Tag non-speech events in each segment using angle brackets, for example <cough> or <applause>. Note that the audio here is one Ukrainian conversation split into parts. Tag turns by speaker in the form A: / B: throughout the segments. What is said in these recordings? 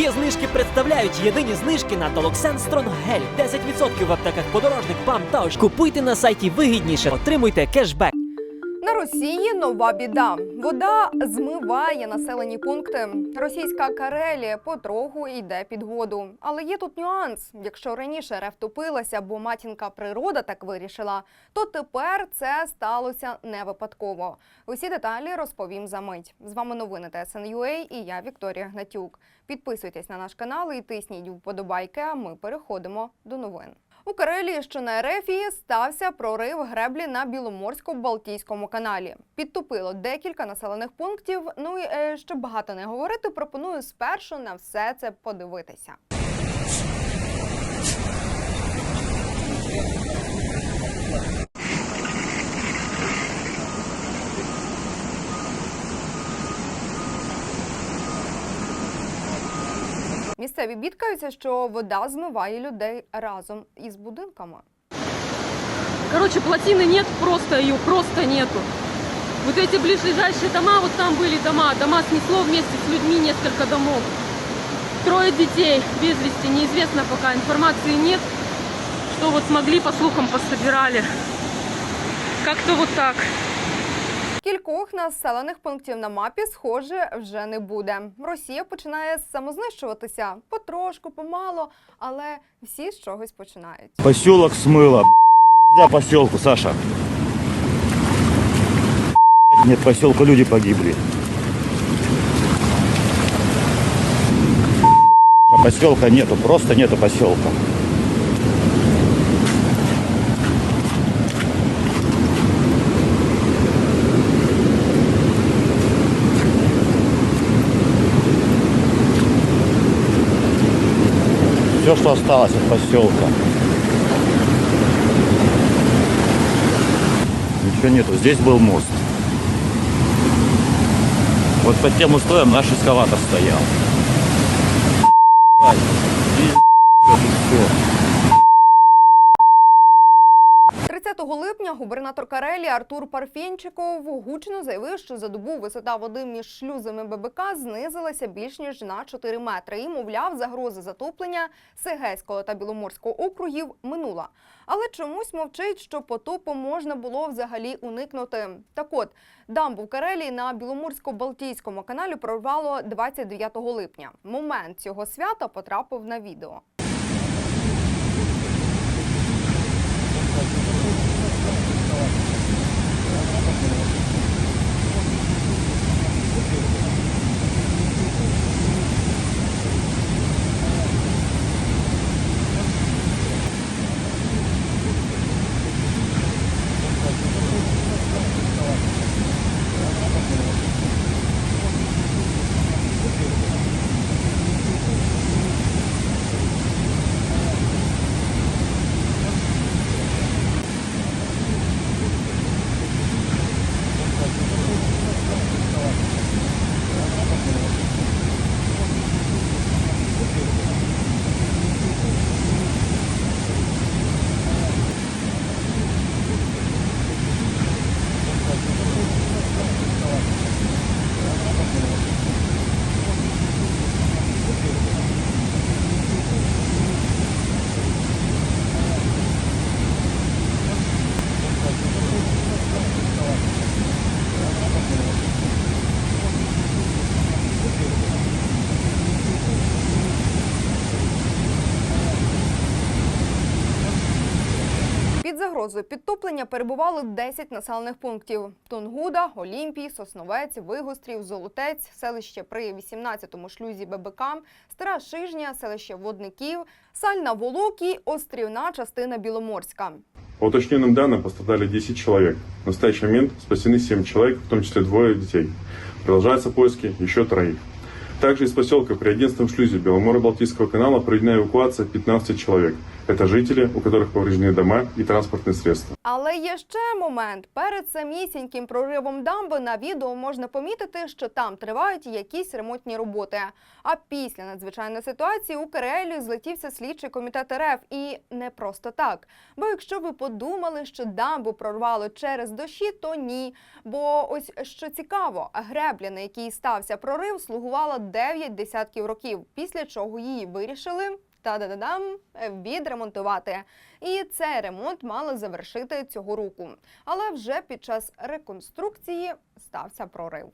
A: Є знижки представляють єдині знижки на Толоксен Стронг Гель. 10% в аптеках подорожник, ПАМ та ось. Купуйте на сайті вигідніше, отримуйте кешбек.
B: На Росії нова біда. Вода змиває населені пункти. Російська Карелія потроху йде під воду. Але є тут нюанс. Якщо раніше РФ топилася, бо матінка природа так вирішила, то тепер це сталося не випадково. Усі деталі розповім за мить. З вами новини ТСНЮА і я Вікторія Гнатюк. Підписуйтесь на наш канал і тисніть вподобайки. А ми переходимо до новин. У Карелії, що на Ерефії, стався прорив греблі на Біломорсько-Балтійському каналі. Підтопило декілька населених пунктів. Ну і е, щоб багато не говорити, пропоную спершу на все це подивитися. Місцеві бідкаються, що вода змиває людей разом із будинками.
C: Короче, плотины нет, просто ее просто нету. Вот эти ближайшие дома, вот там были дома, дома снесло вместе с людьми несколько домов. Трое детей без вести, неизвестно пока, информации нет. Что вот смогли, по слухам, пособирали. Как-то вот так.
B: Кількох населених пунктів на мапі, схоже, вже не буде. Росія починає самознищуватися потрошку, помало, але всі з чогось починають.
D: Поселок смыло. За поселку, Саша. Нет поселка, люди погибли. Поселка нету, просто нету поселка. Все, что осталось от поселка. Ничего нету. Здесь был мост. Вот под тем устоем наш эскаватор стоял.
B: Липня губернатор Карелії Артур Парфєнчиков гучно заявив, що за добу висота води між шлюзами ББК знизилася більш ніж на 4 метри. І, мовляв, загроза затоплення Сегейського та Біломорського округів минула. Але чомусь мовчить, що потопу можна було взагалі уникнути. Так от, дамбу в Карелії на Біломорсько-Балтійському каналі прорвало 29 липня. Момент цього свята потрапив на відео. загрозою підтоплення перебували 10 населених пунктів: Тунгуда, Олімпій, Сосновець, Вигострів, Золотець, селище при 18-му шлюзі ББК, Стара Шижня, селище Водників, Сальна Волокі, Острівна частина Біломорська.
E: По уточненным данным пострадали 10 человек. В настоящий момент спасены 7 человек, в том числе двое детей. Продолжаются поиски еще троих. Также из поселка при 11 шлюзе Беломоро-Балтийского канала проведена эвакуация 15 человек. Это жители, у которых повреждены дома и транспортные средства.
B: Але є ще момент. Перед самісіньким проривом дамби на відео можна помітити, що там тривають якісь ремонтні роботи. А після надзвичайної ситуації у Карелію злетівся слідчий комітет РФ. І не просто так. Бо якщо ви подумали, що дамбу прорвало через дощі, то ні. Бо ось що цікаво, гребля, на якій стався прорив, слугувала 9 десятків років, після чого її вирішили та-да-да-дам відремонтувати. І цей ремонт мали завершити цього року. Але вже під час реконструкції стався прорив.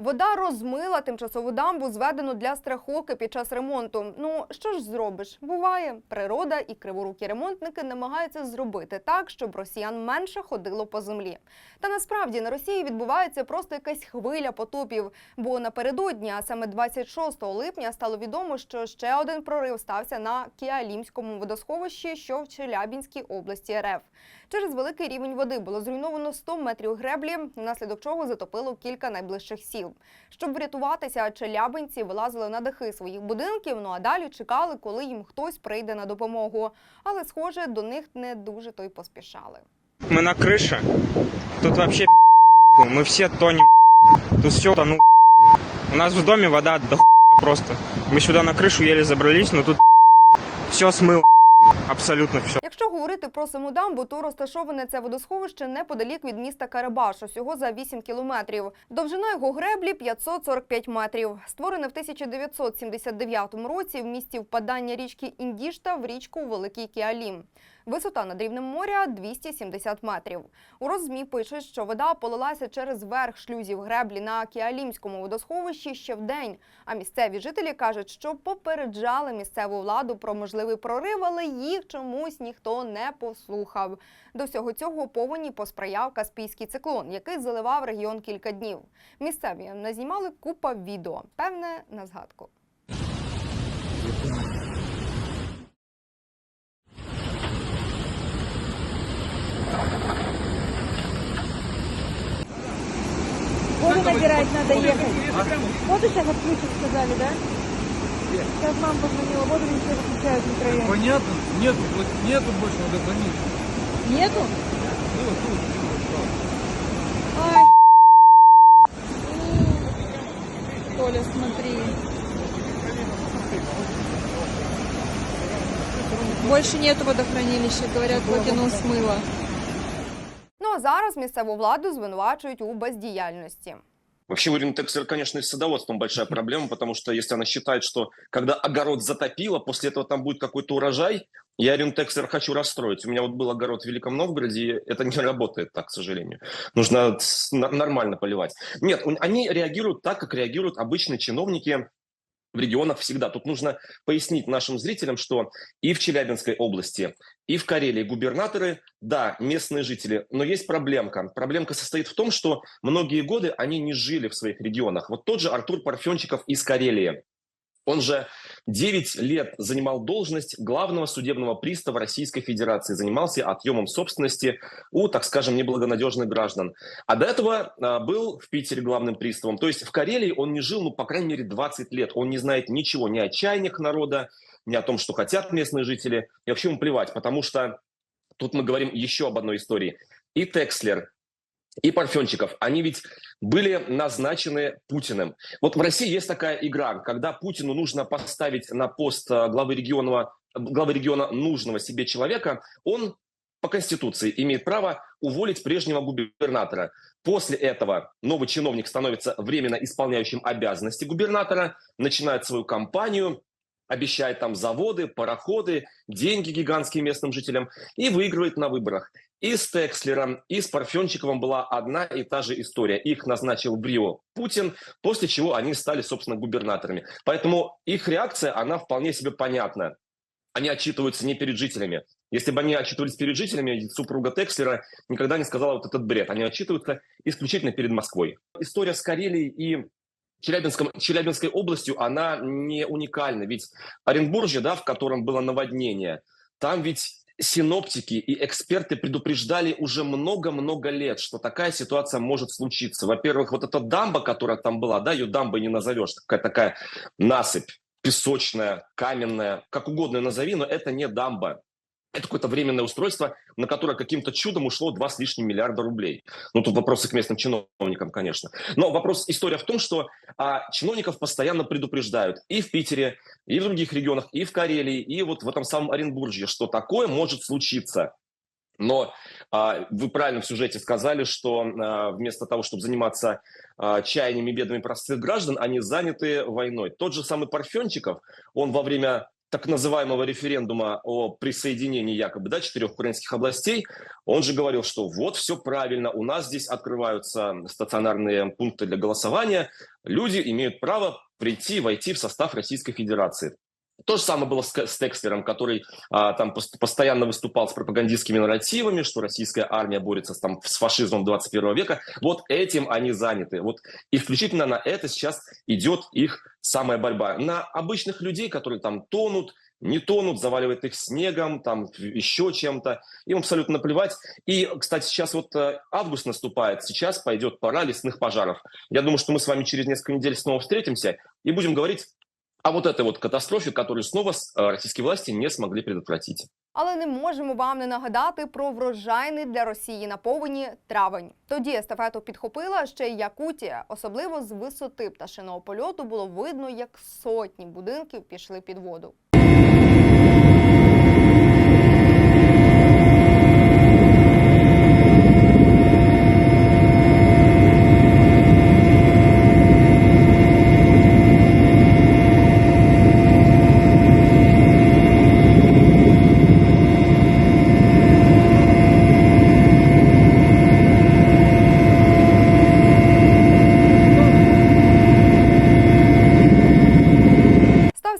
B: Вода розмила тимчасову дамбу, зведену для страховки під час ремонту. Ну що ж зробиш? Буває, природа і криворукі ремонтники намагаються зробити так, щоб росіян менше ходило по землі. Та насправді на Росії відбувається просто якась хвиля потопів. Бо напередодні, а саме 26 липня, стало відомо, що ще один прорив стався на Кіалімському водосховищі, що в Челябінській області РФ. Через великий рівень води було зруйновано 100 метрів греблі, внаслідок чого затопило кілька найближчих сіл. Щоб врятуватися, челябинці вилазили на дахи своїх будинків. Ну а далі чекали, коли їм хтось прийде на допомогу. Але, схоже, до них не дуже то й поспішали.
F: Мы на крыше. Тут вообще мы все тонем. Тут все тону. У нас в доме вода до просто. Мы сюда на крышу еле забрались, но тут все смыл. Абсолютно все.
B: Якщо говорити про саму дамбу, то розташоване це водосховище неподалік від міста Карабаш, усього за 8 кілометрів. Довжина його греблі 545 метрів. Створене в 1979 році в місті впадання річки Індішта в річку Великий Кіалім. Висота над рівнем моря 270 метрів. У роззмі пишуть, що вода полилася через верх шлюзів греблі на Кіалімському водосховищі ще в день. А місцеві жителі кажуть, що попереджали місцеву владу про можливий прорив, але їх чомусь ніхто не послухав. До всього цього повені посприяв каспійський циклон, який заливав регіон кілька днів. Місцеві назнімали купа відео, певне на згадку.
G: Воду набирать надо ехать. Воду сейчас отключат, сказали, да? Сейчас мама позвонила, воду везде выключают в микрорайоне.
H: Понятно? Нету, вот нету больше водохранилища.
G: Нету?
H: Ну, тут,
G: Ай. Толя, смотри. Больше нету водохранилища, говорят, водяного смыла.
B: Ну а зараз місцеву владу звинувачують у бездіяльності.
I: Вообще у Рентексера, конечно, и с садоводством большая проблема, потому что если она считает, что когда огород затопило, после этого там будет какой-то урожай, я Рентексер хочу расстроить. У меня вот был огород в Великом Новгороде, и это не работает так, к сожалению. Нужно нормально поливать. Нет, он- они реагируют так, как реагируют обычные чиновники в регионах всегда. Тут нужно пояснить нашим зрителям, что и в Челябинской области, и в Карелии губернаторы, да, местные жители, но есть проблемка. Проблемка состоит в том, что многие годы они не жили в своих регионах. Вот тот же Артур Парфенчиков из Карелии. Он же 9 лет занимал должность главного судебного пристава Российской Федерации, занимался отъемом собственности у, так скажем, неблагонадежных граждан. А до этого а, был в Питере главным приставом. То есть в Карелии он не жил, ну, по крайней мере, 20 лет. Он не знает ничего ни о чаяниях народа, ни о том, что хотят местные жители. И вообще ему плевать, потому что тут мы говорим еще об одной истории. И Текслер, и Парфенчиков, они ведь были назначены Путиным. Вот в России есть такая игра, когда Путину нужно поставить на пост э, главы региона, главы региона нужного себе человека, он по Конституции имеет право уволить прежнего губернатора. После этого новый чиновник становится временно исполняющим обязанности губернатора, начинает свою кампанию, обещает там заводы, пароходы, деньги гигантские местным жителям и выигрывает на выборах. И с Текслером, и с Парфенчиковым была одна и та же история. Их назначил в Рио Путин, после чего они стали, собственно, губернаторами. Поэтому их реакция, она вполне себе понятна. Они отчитываются не перед жителями. Если бы они отчитывались перед жителями, супруга Текслера никогда не сказала вот этот бред. Они отчитываются исключительно перед Москвой. История с Карелией и Челябинском, Челябинской областью, она не уникальна. Ведь Оренбуржье, да, в котором было наводнение, там ведь синоптики и эксперты предупреждали уже много-много лет, что такая ситуация может случиться. Во-первых, вот эта дамба, которая там была, да, ее дамбой не назовешь, такая такая насыпь песочная, каменная, как угодно назови, но это не дамба. Это какое-то временное устройство, на которое каким-то чудом ушло 2 с лишним миллиарда рублей. Ну, тут вопросы к местным чиновникам, конечно. Но вопрос, история в том, что а, чиновников постоянно предупреждают и в Питере, и в других регионах, и в Карелии, и вот в этом самом Оренбурге, что такое может случиться. Но а, вы правильно в сюжете сказали, что а, вместо того, чтобы заниматься а, чаяниями и бедами простых граждан, они заняты войной. Тот же самый Парфенчиков, он во время так называемого референдума о присоединении якобы да, четырех украинских областей, он же говорил, что вот все правильно, у нас здесь открываются стационарные пункты для голосования, люди имеют право прийти, войти в состав Российской Федерации. То же самое было с, с Текслером, который а, там пос- постоянно выступал с пропагандистскими нарративами, что российская армия борется там, с фашизмом 21 века. Вот этим они заняты. Вот исключительно на это сейчас идет их самая борьба. На обычных людей, которые там тонут, не тонут, заваливает их снегом, там еще чем-то. Им абсолютно наплевать. И, кстати, сейчас вот э, август наступает, сейчас пойдет пора лесных пожаров. Я думаю, что мы с вами через несколько недель снова встретимся и будем говорить о вот этой вот катастрофе, которую снова э, российские власти не смогли предотвратить.
B: Але не можемо вам не нагадати про врожайний для Росії на повені травень. Тоді естафету підхопила ще й Якутія. Особливо з висоти пташиного польоту було видно, як сотні будинків пішли під воду.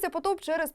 B: Стався потоп через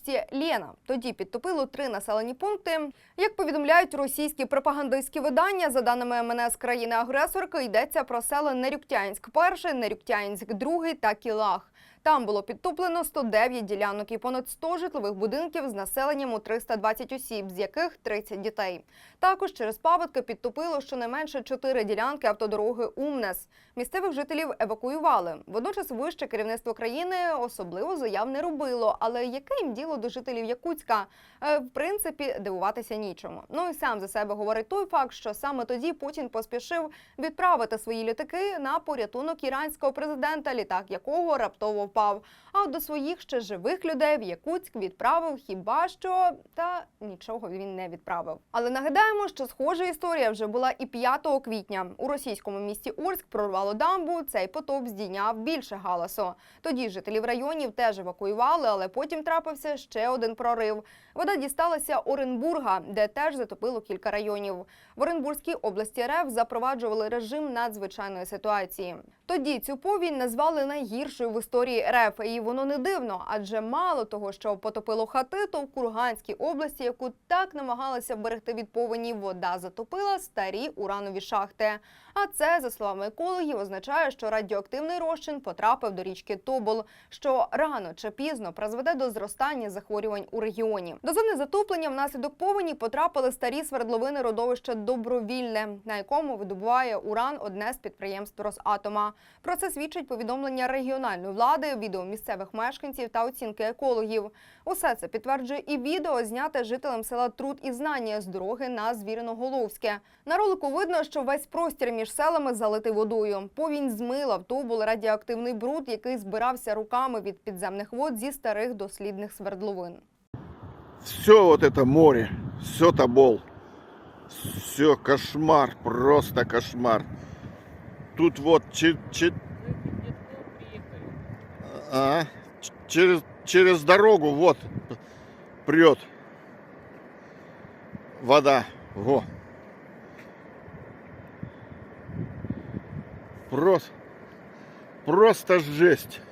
B: підйом води в річці Лєна. Тоді підтопило три населені пункти. Як повідомляють російські пропагандистські видання, за даними МНС країни-агресорки, йдеться про села Нерюктянськ перший, Нерюктянськ другий та Кілах. Там було підтоплено 109 ділянок і понад 100 житлових будинків з населенням у 320 осіб, з яких 30 дітей. Також через паводки підтопило щонайменше 4 ділянки автодороги Умнес. Місцевих жителів евакуювали. Водночас вище керівництво країни особливо заяв не робило. Але яке їм діло до жителів Якутська? Е, В принципі, дивуватися нічому. Ну і сам за себе говорить той факт, що саме тоді Путін поспішив відправити свої літаки на порятунок іранського президента, літак якого раптово впав. А от до своїх ще живих людей в Якутськ відправив хіба що та нічого він не відправив. Але нагадаємо, що схожа історія вже була і 5 квітня. У російському місті Орськ прорвало дамбу. Цей потоп здійняв більше галасу. Тоді жителів районів теж евакуювали, але потім трапився ще один прорив. Вода дісталася Оренбурга, де теж затопило кілька районів. В Оренбурзькій області РФ запроваджували режим надзвичайної ситуації. Тоді цю повінь назвали найгіршою в історії РФ, і воно не дивно, адже мало того, що потопило хати, то в Курганській області, яку так намагалися вберегти від повені, вода затопила старі уранові шахти. А це, за словами екологів, означає, що радіоактивний розчин потрапив до річки Тобол, що рано чи пізно призведе до зростання захворювань у регіоні. До зони затоплення внаслідок повені потрапили старі свердловини родовища Добровільне, на якому видобуває уран одне з підприємств Росатома. Про це свідчить повідомлення регіональної влади, відео місцевих мешканців та оцінки екологів. Усе це підтверджує і відео, зняте жителем села Труд і Знання з дороги на Звіриноголовське. На ролику видно, що весь простір між селами залитий водою. Повінь змила в тубул радіоактивний бруд, який збирався руками від підземних вод зі старих дослідних свердловин.
J: Все вот это море, все тобол. Все кошмар, просто кошмар. Тут вот че- че- А, через, через дорогу вот прет вода. Во. Просто, просто жесть.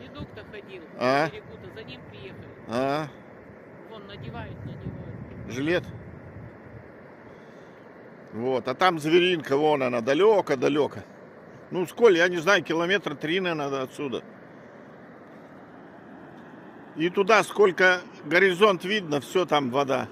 K: Дедук-то ходил,
J: А?
K: берегу-то за ним приехали.
J: А,
K: Вон надевает на него.
J: жилет. Вот, а там зверинка, вон она, далеко-далеко. Ну, сколь, я не знаю, километра три, наверное, отсюда. И туда сколько горизонт видно, все там вода.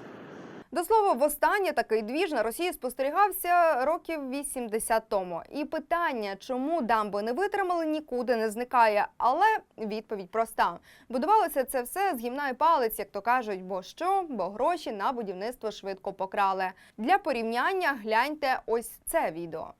B: До слова, востаннє такий двіж на Росії спостерігався років 80 тому. І питання, чому дамби не витримали, нікуди не зникає. Але відповідь проста: будувалося це все з гімна і палець, як то кажуть, бо що, бо гроші на будівництво швидко покрали. Для порівняння гляньте ось це відео.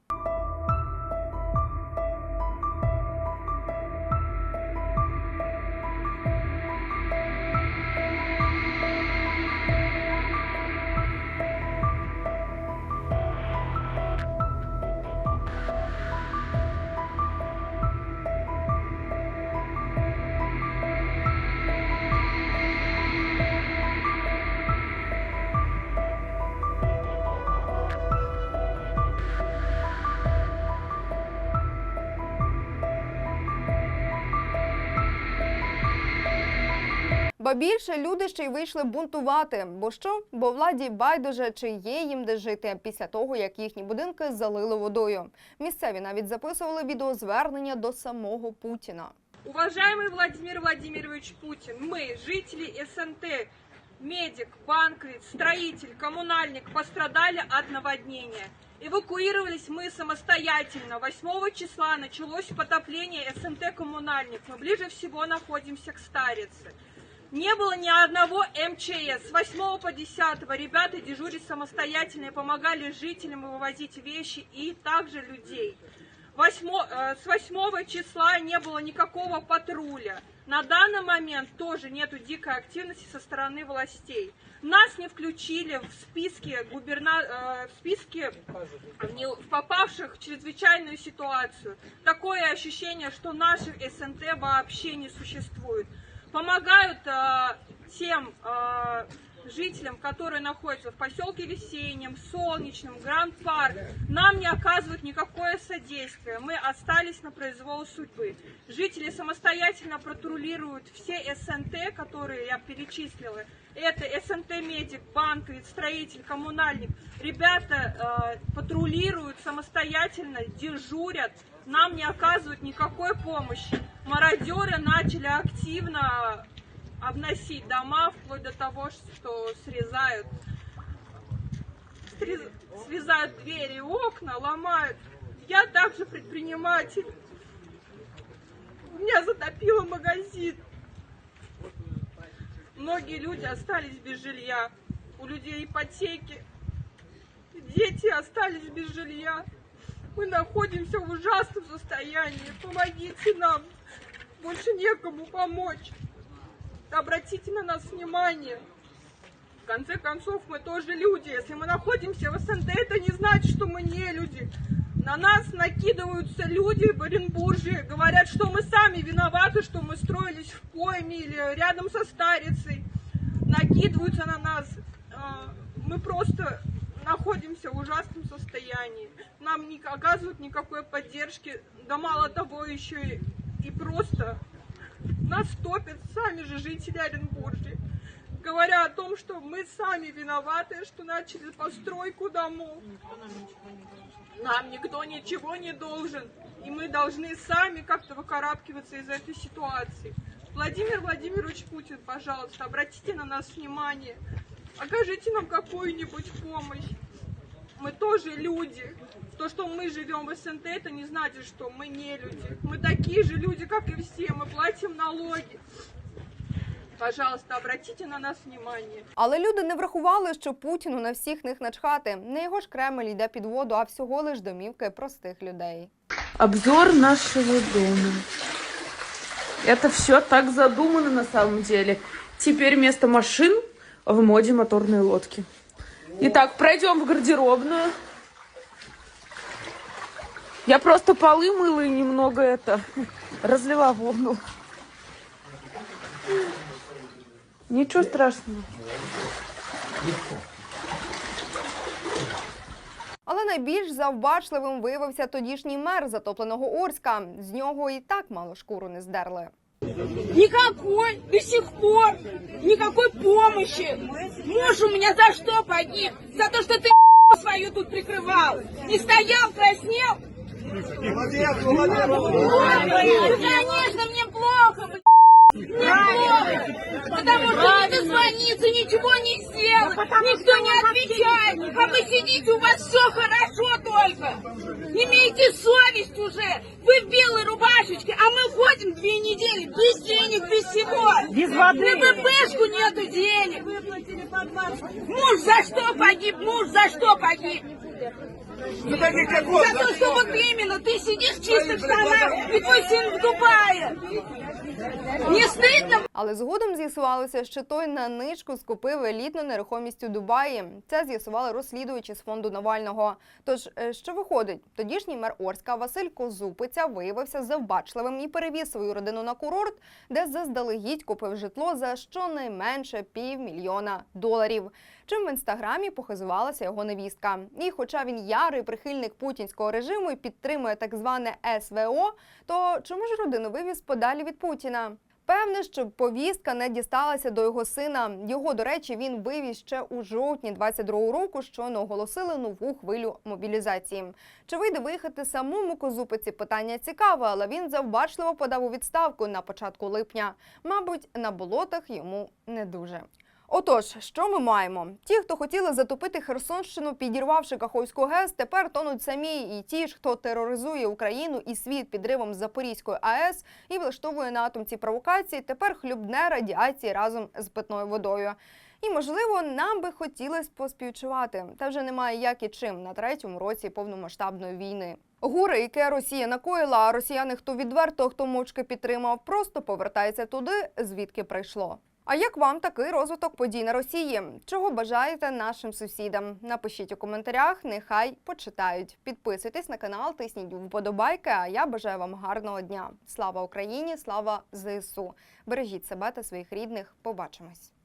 B: Ба більше люди ще й вийшли бунтувати. Бо що? Бо владі байдуже, чи є їм де жити після того, як їхні будинки залили водою. Місцеві навіть записували відеозвернення до самого Путіна.
C: Уважаемый Владимир Владимирович Путин, мы, жители СНТ, медик, банковец, строитель, коммунальник, пострадали от наводнения. Эвакуировались мы самостоятельно. 8 числа началось потопление СНТ «Коммунальник». Мы ближе всего находимся к Старице. Не было ни одного МЧС. С 8 по 10 ребята дежурили самостоятельно и помогали жителям вывозить вещи и также людей. Восьмо- э, с 8 числа не было никакого патруля. На данный момент тоже нету дикой активности со стороны властей. Нас не включили в списке губерна... э, в списке не- попавших в чрезвычайную ситуацию. Такое ощущение, что наших СНТ вообще не существует. Помогают э, тем э, жителям, которые находятся в поселке Весеннем, Солнечном, Гранд-Парк, нам не оказывают никакое содействие. Мы остались на произвол судьбы. Жители самостоятельно патрулируют все СНТ, которые я перечислила. Это СНТ Медик, банковец, строитель, коммунальник. Ребята э, патрулируют самостоятельно, дежурят, нам не оказывают никакой помощи. Мародеры начали активно обносить дома, вплоть до того, что срезают, срез- срезают двери и окна, ломают. Я также предприниматель. Меня затопило магазин. Многие люди остались без жилья. У людей ипотеки. Дети остались без жилья. Мы находимся в ужасном состоянии. Помогите нам. Больше некому помочь. Обратите на нас внимание. В конце концов, мы тоже люди. Если мы находимся в СНД, это не значит, что мы не люди. На нас накидываются люди в Оренбурге, говорят, что мы сами виноваты, что мы строились в пойме или рядом со старицей. Накидываются на нас. А, Мы просто находимся в ужасном состоянии. Нам не оказывают никакой поддержки. Да мало того, еще и, и просто нас топят сами же жители Оренбуржья, говоря о том, что мы сами виноваты, что начали постройку домов. Нам никто ничего не должен, и мы должны сами как-то выкарабкиваться из этой ситуации. Владимир Владимирович Путин, пожалуйста, обратите на нас внимание, окажите нам какую-нибудь помощь. Мы тоже люди. То, что мы живем в СНТ, это не значит, что мы не люди. Мы такие же люди, как и все. Мы платим налоги. Пожалуйста, обратите на нас внимание.
B: Але люди не врахували, що Путіну на всіх них начхати. Не його ж Кремль йде під воду, а всього лиш домівки простих людей.
C: Обзор нашего дома. Это все так задумано на самом деле. Теперь вместо машин в моде моторные лодки. Итак, пройдем в гардеробную. Я просто полы мыла и немного это разлила воду. Ничего страшного.
B: Але найбільш завбачливим виявився тодішній мер затопленого Орська. З нього і так мало шкуру не здерли.
G: Никакой, до сих пор, никакой помощи. Муж у меня за что погиб? За то, что ты <laughs> свою тут прикрывал. Не стоял, краснел. Ну, конечно, мне плохо, блядь. Мне плохо. Потому что не дозвониться, ничего не сделать. Никто не отвечает. А вы сидите, у вас все хорошо только. Имейте совесть уже. Вы в белой рубашечке, а мы ходим две недели без денег, без всего. Без воды. На БПшку нету денег. Муж за что погиб? Муж за что погиб? За то, что вот именно ты сидишь в чистых штанах, и твой сын в Дубае. Не стыдно?
B: Але згодом з'ясувалося, що той на ничку скупив елітну нерухомість у Дубаї. Це з'ясували розслідувачі з фонду Навального. Тож, е, що виходить, тодішній мер Орська Василь Козупиця виявився завбачливим і перевіз свою родину на курорт, де заздалегідь купив житло за щонайменше півмільйона доларів. Чим в інстаграмі похизувалася його невістка. І хоча він ярий прихильник путінського режиму і підтримує так зване СВО, то чому ж родину вивіз подалі від Путіна? Певне, що повістка не дісталася до його сина. Його, до речі, він вивіз ще у жовтні 22-го року, що не оголосили нову хвилю мобілізації. Чи вийде виїхати самому козупиці? Питання цікаве, але він завбачливо подав у відставку на початку липня. Мабуть, на болотах йому не дуже. Отож, що ми маємо? Ті, хто хотіли затопити Херсонщину, підірвавши Каховську ГЕС, тепер тонуть самі. І ті ж, хто тероризує Україну і світ підривом Запорізької АЕС і влаштовує на атомці провокації, тепер хлюбне радіації разом з питною водою. І можливо, нам би хотілося поспівчувати, та вже немає як і чим на третьому році повномасштабної війни. Горе, яке Росія накоїла, а росіяни, хто відверто, хто мовчки підтримав, просто повертається туди, звідки прийшло. А як вам такий розвиток подій на Росії? Чого бажаєте нашим сусідам? Напишіть у коментарях, нехай почитають. Підписуйтесь на канал, тисніть вподобайки. А я бажаю вам гарного дня. Слава Україні! Слава ЗСУ! Бережіть себе та своїх рідних. Побачимось!